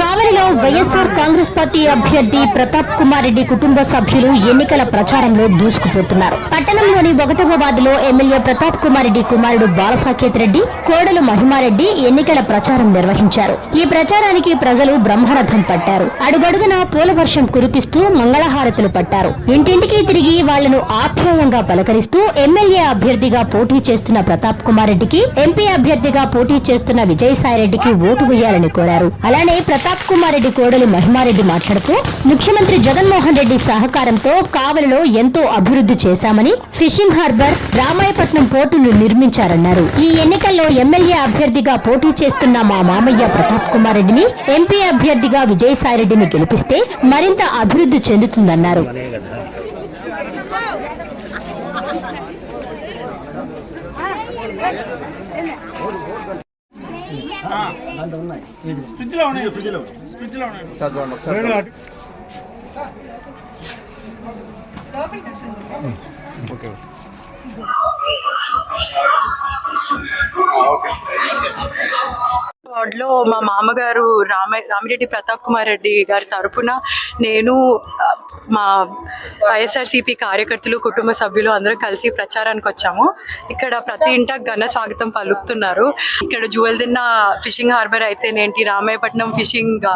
కావలిలో వైఎస్ఆర్ కాంగ్రెస్ పార్టీ అభ్యర్థి ప్రతాప్ కుమార్ రెడ్డి కుటుంబ సభ్యులు ఎన్నికల ప్రచారంలో దూసుకుపోతున్నారు. పట్టణంలోని ఒకటవ వార్డులో ఎమ్మెల్యే ప్రతాప్ కుమార్ రెడ్డి కుమారుడు బాలసాకేత్ రెడ్డి కోడలు మహిమారెడ్డి ఎన్నికల ప్రచారం నిర్వహించారు. ఈ ప్రచారానికి ప్రజలు బ్రహ్మరథం పట్టారు. అడుగడుగున పూల వర్షం కురిపిస్తూ మంగళహారతులు పట్టారు. ఇంటింటికి తిరిగి వాళ్ళను ఆప్యాయంగా పలకరిస్తూ ఎమ్మెల్యే అభ్యర్థిగా పోటీ చేస్తున్న ప్రతాప్ కుమార్ రెడ్డికి ఎంపీ అభ్యర్థిగా పోటీ చేస్తున్న విజయసాయిరెడ్డికి ఓటు వేయాలని కోరారు. అలానే ప్రతాప్ కుమార్ రెడ్డి కోడలు మహిమారెడ్డి మాట్లాడుతూ ముఖ్యమంత్రి జగన్మోహన్ రెడ్డి సహకారంతో కావలిలో ఎంతో అభివృద్ధి చేశామని ఫిషింగ్ హార్బర్ రామాయపట్నం పోర్టును నిర్మించారన్నారు. ఈ ఎన్నికల్లో ఎమ్మెల్యే అభ్యర్థిగా పోటీ చేస్తున్న మా మామయ్య ప్రతాప్ కుమార్ రెడ్డిని ఎంపీ అభ్యర్థిగా విజయసాయిరెడ్డిని గెలిపిస్తే మరింత అభివృద్ధి చెందుతుందన్నారు. ఉన్నాయి. ఉన్నాయి. చూడండి ఒకసారి. ఓకే. వార్డులో మా మామగారు రామ రామిరెడ్డి ప్రతాప్ కుమార్ రెడ్డి గారి తరపున నేను మా వైఎస్ఆర్సీపీ కార్యకర్తలు కుటుంబ సభ్యులు అందరూ కలిసి ప్రచారానికి వచ్చాము. ఇక్కడ ప్రతి ఇంట ఘన స్వాగతం పలుకుతున్నారు. ఇక్కడ జువెల్దిన్న ఫిషింగ్ హార్బర్ అయితేనేంటి రామాయపట్నం ఫిషింగ్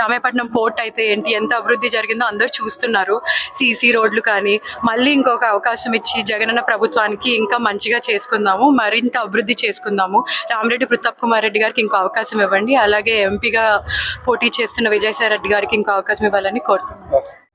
రామాయపట్నం పోర్ట్ అయితే ఏంటి ఎంత అభివృద్ధి జరిగిందో అందరూ చూస్తున్నారు. సీసీ రోడ్లు కానీ మళ్ళీ ఇంకొక అవకాశం ఇచ్చి జగనన్న ప్రభుత్వానికి ఇంకా మంచిగా చేసుకుందాము మరింత అభివృద్ధి చేసుకుందాము. రామిరెడ్డి ప్రతాప్ కుమార్ రెడ్డి గారికి ఇంకో అవకాశం ఇవ్వండి అలాగే ఎంపీగా పోటీ చేస్తున్న విజయసాయి రెడ్డి గారికి ఇంకో అవకాశం ఇవ్వాలని కోరుతున్నాను